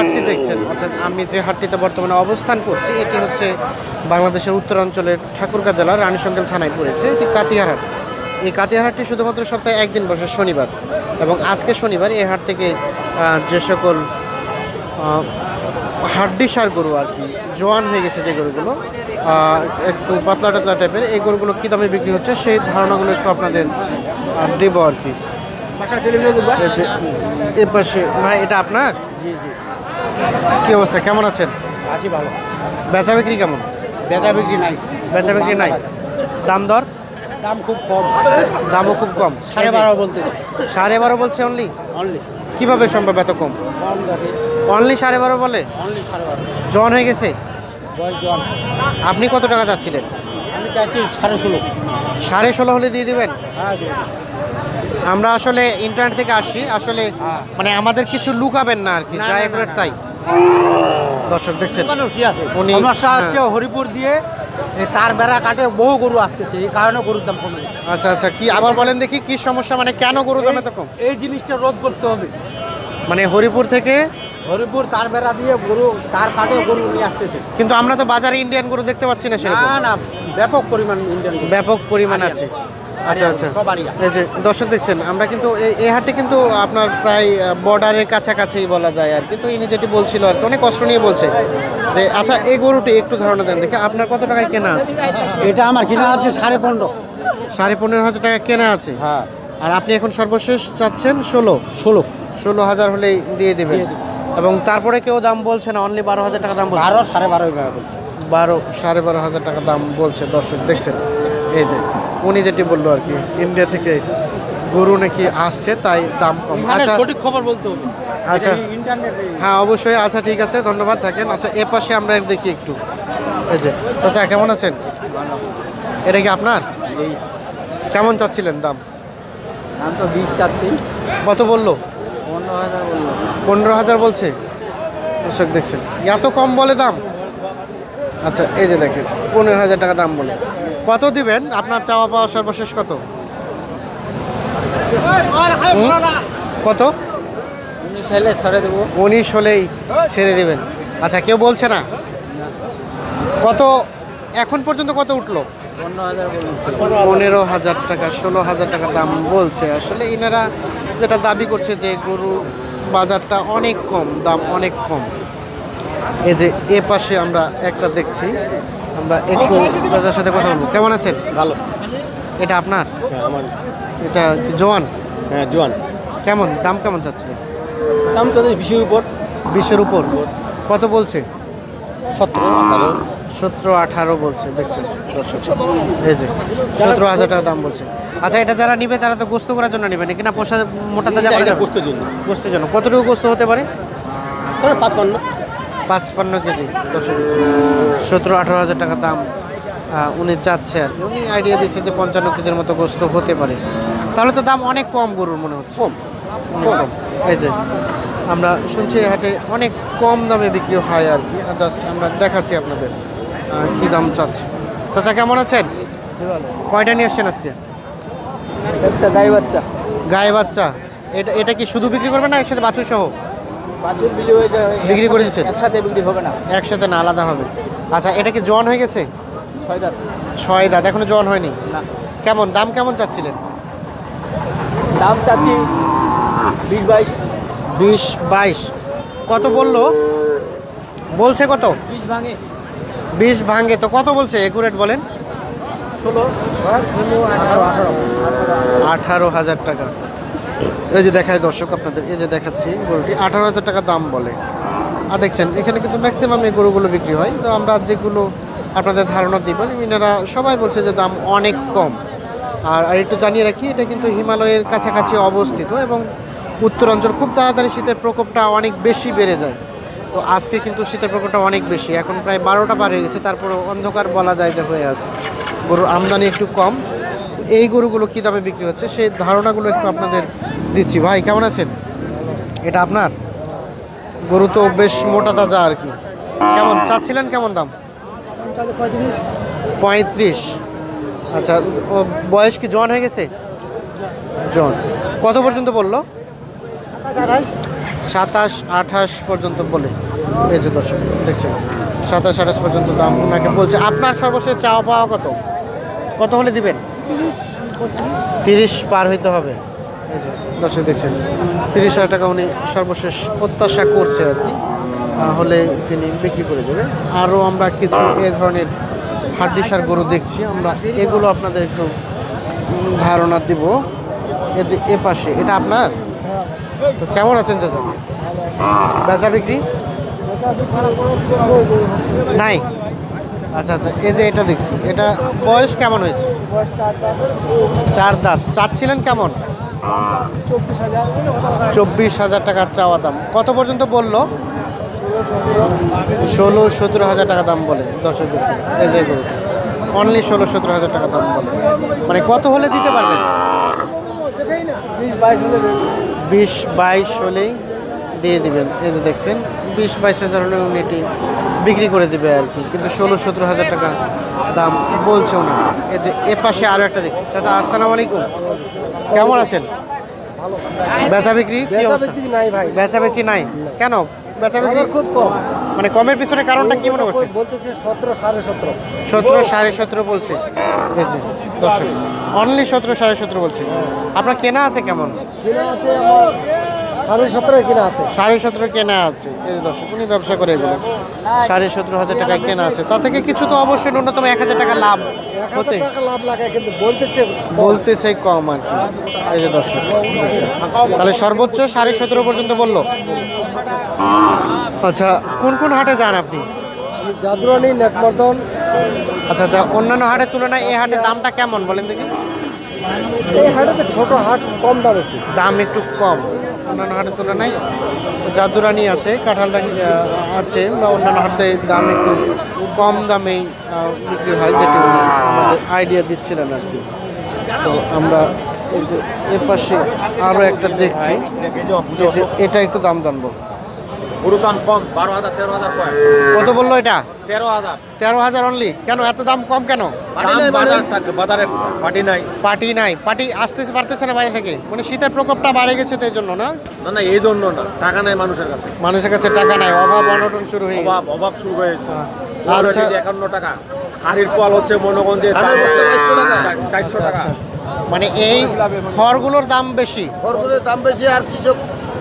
হাটটি দেখছেন অর্থাৎ আমি যে হাটটিতে বর্তমানে অবস্থান করছি এটি হচ্ছে বাংলাদেশের উত্তরাঞ্চলের ঠাকুরগাঁ জেলার রানীশঙ্কেল থানায় পড়েছে এটি কাতিয়ার হাট। এই কাতিয়ার হাটটি শুধুমাত্র সপ্তাহে একদিন বসে শনিবার। এবং আজকে শনিবার এই হাট থেকে যে সকল হাড্ডি সার গরু আর কি জোয়ান হয়ে গেছে যে গরুগুলো একটু পাতলা টাতলা টাইপের এই গরুগুলো কী দামে বিক্রি হচ্ছে সেই ধারণাগুলো একটু আপনাদের দেবো আর কি। যে এ পাশে ভাই এটা আপনার? জি জি। কি অবস্থা? কেমন আছেন? আছি ভালো। বেচা বিক্রি কেমন? বেচা বিক্রি নাই। বেচা বিক্রি নাই? দাম দর? দাম খুব কম। দামও খুব কম। সাড়ে বারো বলতে। সাড়ে বারো বলছে অনলি অনলি কীভাবে সম্ভব এত কম? অনলি সাড়ে বারো বলে? অনলি সাড়ে বারো। জন হয়ে গেছে? আপনি কত টাকা চাচ্ছিলেন? আমি চাইছি সাড়ে ষোলো। সাড়ে ষোলো হলে দিয়ে দিবেন? হ্যাঁ। আমরা আসলে ইন্টারনেট থেকে আসছি আসলে হ্যাঁ। মানে আমাদের কিছু লুকাবেন না আর কি। না, যা না, একরেট না, তাই। দর্শক দেখছেন উনি- সমস্যা। হচ্ছে হরিপুর দিয়ে তার বেড়া কাটে বহু গরু আসতেছে এই কারণে গরুর দাম কমে আচ্ছা আচ্ছা কি আবার বলেন দেখি কি সমস্যা মানে কেন গরু দাম এত কম? এই জিনিসটা রোধ করতে হবে। মানে হরিপুর থেকে? হরিপুর তার বেড়া দিয়ে গরু তার কাটে গরু নিয়ে আসতেছে। কিন্তু আমরা তো বাজারে ইন্ডিয়ান গরু দেখতে পাচ্ছি না সেরকম। না না ব্যাপক পরিমাণ ইন্ডিয়ান ব্যাপক পরিমাণ আছে। আচ্ছা আচ্ছা। এই যে দর্শক দেখছেন আমরা কিন্তু এই- এই হাটে কিন্তু আপনার প্রায় বর্ডারের কাছাকাছি বলা যায় আর কি। তো ইনি যেটি বলছিল আর কি অনেক কষ্ট নিয়ে বলছে যে আচ্ছা এই গরুটি একটু ধারণা দেন দেখে আপনার কত টাকায় কেনা আছে? এটা আমার কিনা আছে সাড়ে পনেরো। সাড়ে পনেরো হাজার টাকা কেনা আছে? হ্যাঁ। আর আপনি এখন সর্বশেষ চাচ্ছেন ষোলো? ষোলো। ষোলো হাজার হলেই দিয়ে দেবেন। এবং তারপরে কেউ দাম বলছে না অনলি বারো হাজার টাকা দাম বলছে? বারো সাড়ে বারো বারো সাড়ে বারো হাজার টাকা দাম বলছে দর্শক দেখছেন? এই যে উনি যেটি বলল আর কি ইন্ডিয়া থেকে গরু নাকি আসছে তাই দাম কম। মানে আচ্ছা। সঠিক খবর বলতে হবে। আচ্ছা। ইন্টারনেটে হ্যাঁ অবশ্যই। আচ্ছা ঠিক আছে ধন্যবাদ থাকেন। আচ্ছা এ পাশে আমরা দেখি একটু। এই যে চাচা কেমন আছেন? এটা কি আপনার? কেমন চাচ্ছিলেন দাম? আমি তো বিশ চাচ্ছি। কত বলল? পনেরো হাজার বলল। পনেরো হাজার বলছে। দর্শক দেখছেন। এত কম বলে দাম? আচ্ছা এই যে দেখেন পনেরো হাজার টাকা দাম বলে। কত দিবেন? আপনার চাওয়া পাওয়া সর্বশেষ কত? কত? উনিশ ছেড়ে দেবো উনিশ হলেই ছেড়ে দেবেন। আচ্ছা কেউ বলছে না? কত, এখন পর্যন্ত কত উঠল? পনেরো হাজার টাকা, ষোলো হাজার টাকা দাম বলছে। আসলে ইনারা যেটা দাবি করছে যে গরু বাজারটা অনেক কম, দাম অনেক কম। এই যে এ পাশে আমরা একটা দেখছি। আমরা একটু চাচার সাথে কথা বলব। কেমন আছেন? ভালো। এটা আপনার? হ্যাঁ এটা জোয়ান? হ্যাঁ জোয়ান। কেমন? দাম কেমন চাচ্ছিলেন? দাম তো বিশের উপর। বিশের উপর? কত বলছে? সতেরো আঠারো। সতেরো আঠারো বলছে দেখছেন দর্শক। এই যে সতেরো হাজার টাকা দাম বলছে। আচ্ছা এটা যারা নিবে তারা তো গোস্ত করার জন্য নেবে নাকি? না পোষা মোটা তাজা যাবে? গোস্তের জন্য। গোস্তের জন্য। কতটুকু গোস্ত হতে পারে? পাঁচপান্ন কেজি দর্শক সতেরো আঠেরো হাজার টাকা দাম উনি চাচ্ছে আর কি। উনি আইডিয়া দিচ্ছে যে পঞ্চান্ন কেজির মতো গোস্ত হতে পারে। তাহলে তো দাম অনেক কম গরুর মনে হচ্ছে। কম। অনেক কম। এই যে আমরা শুনছি হাটে অনেক কম দামে বিক্রি হয় আর কি। জাস্ট আমরা দেখাচ্ছি আপনাদের কি দাম চাচ্ছে। চাচা কেমন আছেন? কয়টা নিয়ে আসছেন আজকে? একটা গাই বাচ্চা। গায়ে বাচ্চা। এটা এটা কি শুধু বিক্রি করবেন না একসাথে বাছুর সহ বাছুর বিলি হয়ে যায় বিক্রি করে দিচ্ছেন? একসাথে বিক্রি হবে না। একসাথে না আলাদা হবে। আচ্ছা এটা কি জন হয়ে গেছে? ছয় দাঁত। ছয় দাঁত এখনও জন হয়নি? না। কেমন দাম কেমন চাচ্ছিলেন? দাম চাচ্ছি বিশ বাইশ। বিশ বাইশ। কত বলল? বলছে কত? বিশ ভাঙে। বিশ ভাঙ্গে তো কত বলছে? একুরেট বলেন। ষোলো। আঠারো হাজার টাকা। এই যে দেখায় দর্শক আপনাদের, এই যে দেখাচ্ছি গরুটি, আঠারো হাজার টাকা দাম বলে। আর দেখছেন, এখানে কিন্তু ম্যাক্সিমাম এই গরুগুলো বিক্রি হয়। তো আমরা যেগুলো আপনাদের ধারণা দিব এনারা সবাই বলছে যে দাম অনেক কম। আর আর একটু জানিয়ে রাখি, এটা কিন্তু হিমালয়ের কাছাকাছি অবস্থিত এবং উত্তরাঞ্চল খুব তাড়াতাড়ি শীতের প্রকোপটা অনেক বেশি বেড়ে যায়। তো আজকে কিন্তু শীতের প্রকোপটা অনেক বেশি। এখন প্রায় বারোটা পার হয়ে গেছে তারপরে অন্ধকার বলা যায় যে হয়ে আছে। গরুর আমদানি একটু কম। এই গরুগুলো কী দামে বিক্রি হচ্ছে? সেই ধারণাগুলো একটু আপনাদের দিচ্ছি। ভাই, কেমন আছেন? এটা আপনার? গরু তো বেশ মোটা তাজা আর কি। কেমন, চাচ্ছিলেন কেমন দাম? পঁয়ত্রিশ। আচ্ছা বয়স কি জন হয়ে গেছে? জন। কত পর্যন্ত বলল? সাতাশ, আঠাশ পর্যন্ত বলে। এই যে দর্শক, দেখছেন? সাতাশ, আঠাশ পর্যন্ত দাম ওনাকে বলছে। আপনার সর্বশেষ চাওয়া পাওয়া কত? কত হলে দিবেন? তিরিশ পার হইতে হবে। দর্শক দেখছেন, তিরিশ হাজার টাকা উনি সর্বশেষ প্রত্যাশা করছে আর কি। হলে তিনি বিক্রি করে দেবে। আরও আমরা কিছু এ ধরনের হাড্ডিসার গরু দেখছি। আমরা এগুলো আপনাদের একটু ধারণা দিব। এই যে এ পাশে, এটা আপনার? তো কেমন আছেন চাচা? বেচা বিক্রি? নাই। আচ্ছা আচ্ছা এই যে এটা দেখছি এটা বয়স কেমন হয়েছে? চার দাঁত। চাচ্ছিলেন কেমন? চব্বিশ হাজার টাকার চাওয়া দাম। কত পর্যন্ত বলল? ষোলো সতেরো হাজার টাকা দাম বলে দর্শক দেখছি এই যে গরুটা। অনলি ষোলো সতেরো হাজার টাকা দাম বলে। মানে কত হলে দিতে পারবেন? বিশ বাইশ হলেই দিয়ে দিবেন এই যে দেখছেন। বিশ বাইশ হাজার হলে উনি এটি বিক্রি করে দিবে আর কি। কিন্তু ষোলো সতেরো হাজার টাকা দাম বলছে ওনাকে এই যে এ পাশে আরও একটা দেখছি। চাচা আসসালামু আলাইকুম। কেমন আছেন? বেচা বিক্রি? বেচা বেচি নাই ভাই। বেচা বেচি নাই? কেন? বেচা বিক্রি খুব কম। মানে কমের পিছনে কারণটা কি মনে করছে বলতেছে সতেরো সাড়ে সতেরো। সতেরো সাড়ে সতেরো বলছে। দর্শক অনলি সতেরো সাড়ে সতেরো বলছে। আপনার কেনা আছে কেমন? কিনা আছে সাড়ে সতেরো কিনা আছে। সাড়ে সতেরো কেনা আছে। এই যে দর্শক উনি ব্যবসা করে এগুলো। সাড়ে সতেরো হাজার টাকায় কেনা আছে। তা থেকে কিছু তো অবশ্যই ন্যূনতম এক হাজার টাকা লাভ হতে লাভ কিন্তু বলতেছে কম। বলতেছে কম আর কি। এই যে দর্শক আচ্ছা। তাহলে সর্বোচ্চ সাড়ে সতেরো পর্যন্ত বলল। আচ্ছা কোন কোন হাটে যান আপনি? আমি জাদুরানি নেকমর্দন। আচ্ছা আচ্ছা অন্যান্য হাটের তুলনায় এই হাটের দামটা কেমন বলেন দেখি। এই হাটেতে ছোট হাট কম দাম একটু। দাম একটু কম। অন্যান্য হাটের তুলনায় জাদুরানি আছে কাঁঠাল আছে বা অন্যান্য হাটে দাম একটু কম দামেই বিক্রি হয়, যেটি আমাদের আইডিয়া দিচ্ছিলেন আর কি। তো আমরা এই যে এর পাশে আরও একটা দেখছি এটা একটু দাম জানব। দাম কম বারো হাজার তেরো হাজার কয়? কত বলল এটা? তেরো হাজার। তেরো হাজার অনলি কেন এত দাম কম কেন? বাজার টাকা- বাজারে পাটি নাই। পার্টি নাই। পার্টি আসতেছে পারতেছে না বাইরে থেকে? মানে শীতের প্রকোপটা বাড়ে গেছে তো এই জন্য না? না না এই জন্য না। টাকা নাই মানুষের কাছে। মানুষের কাছে টাকা নাই। অভাব অনটন শুরু হয়ে অভাব অভাব শুরু হয়েছে হ্যাঁ। আচ্ছা। একান্ন টাকা। কারির পোয়াল হচ্ছে মনোগঞ্জে চারশো টাকা। মানে এই খড়গুলোর দাম বেশি? খড়গুলোর দাম বেশি আর কিছু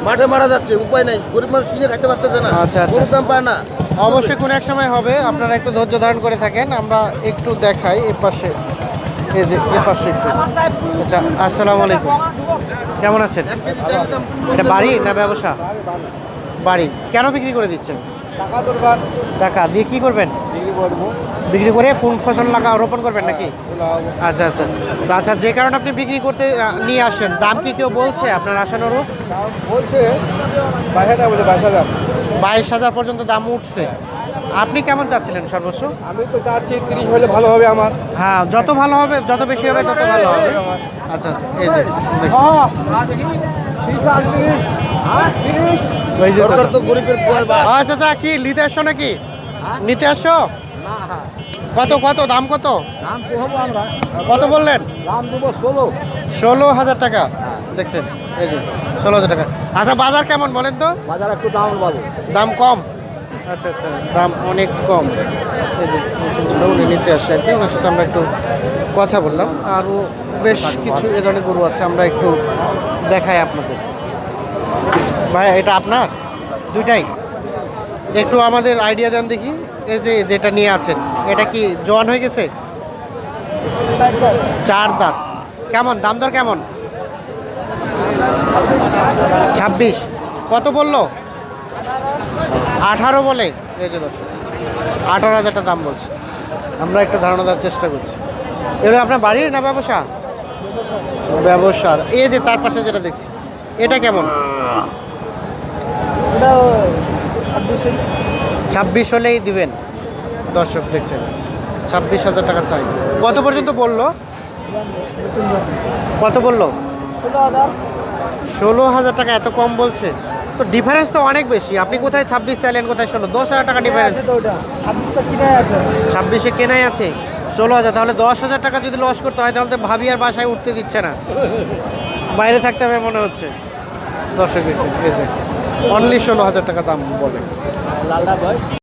মাঠে মারা যাচ্ছে উপায় নাই। গরিব মানুষ কিনে খাইতে পারতেছে না। আচ্ছা, আচ্ছা। দাম পায় না। অবশ্যই কোনো এক সময় হবে আপনারা একটু ধৈর্য ধারণ করে থাকেন আমরা একটু দেখাই এ পাশে এই যে এ পাশে একটু। আচ্ছা আসসালামু আলাইকুম। কেমন আছেন? এটা বাড়ি না ব্যবসা? বাড়ি। কেন বিক্রি করে দিচ্ছেন? টাকা দরকার। টাকা। দিয়ে কি করবেন? বিক্রি করে কোন ফসল লাগা রোপণ করবেন নাকি? আচ্ছা আচ্ছা। তো আচ্ছা যে কারণে আপনি বিক্রি করতে নিয়ে আসেন দাম কি কেউ বলছে আপনার আশানুরূপ? বলছে বাইশ হাজার বলছে বাইশ হাজার। পর্যন্ত দাম উঠছে। আপনি কেমন চাচ্ছিলেন সর্বোচ্চ? আমি তো চাচ্ছি তিরিশ হলে ভালো হবে আমার। হ্যাঁ যত ভালো হবে যত বেশি হবে তত ভালো হবে। আচ্ছা আচ্ছা এই যে তিরিশ আর তিরিশ তিরিশ। ওই যে সরকার তো গরিবের পোয়ায় বা আচ্ছা আচ্ছা কি নিতে আসছো নাকি? নিতে আসছো? কত কত দাম কত? দাম আমরা? কত বললেন? দাম দেবো ষোলো। ষোলো হাজার টাকা। দেখছেন এই যে ষোলো হাজার টাকা। আচ্ছা বাজার কেমন বলেন তো? বাজার একটু ডাউন পাবো। দাম কম? আচ্ছা আচ্ছা দাম অনেক কম। এই যে উনি নিতে আসছে আর কি। ওনার সাথে আমরা একটু কথা বললাম। আরও বেশ কিছু এ ধরনের গরু আছে আমরা একটু দেখাই আপনাদের। ভাই এটা আপনার? দুইটাই? একটু আমাদের আইডিয়া দেন দেখি। এই যে যেটা নিয়ে আছেন, এটা কি জোয়ান হয়ে গেছে? চার দাঁত। কেমন? দাম দর কেমন? ছাব্বিশ। কত বলল? আঠারো বলে। এই যে দর্শক, আঠারো হাজারটা দাম বলছে। আমরা একটা ধারণা দেওয়ার চেষ্টা করছি। এবার আপনার বাড়ির না ব্যবসা? ব্যবসার। এই যে তার পাশে যেটা দেখছি, এটা কেমন? ছাব্বিশে হলেই দিবেন। দর্শক দেখছেন ছাব্বিশ হাজার টাকা চাই। কত পর্যন্ত বলল? কত বলল? ষোলো হাজার। টাকা এত কম বলছে। তো ডিফারেন্স তো অনেক বেশি। আপনি কোথায় ছাব্বিশ চাইলেন কোথায় ষোলো? দশ হাজার টাকা ডিফারেন্স ছাব্বিশে কেনাই আছে। ষোলো হাজার তাহলে দশ হাজার টাকা যদি লস করতে হয় তাহলে তো ভাবি আর বাসায় উঠতে দিচ্ছে না। বাইরে থাকতে হবে মনে হচ্ছে। দর্শক দেখছেন এই অনলি ষোলো হাজার টাকা দাম বলে।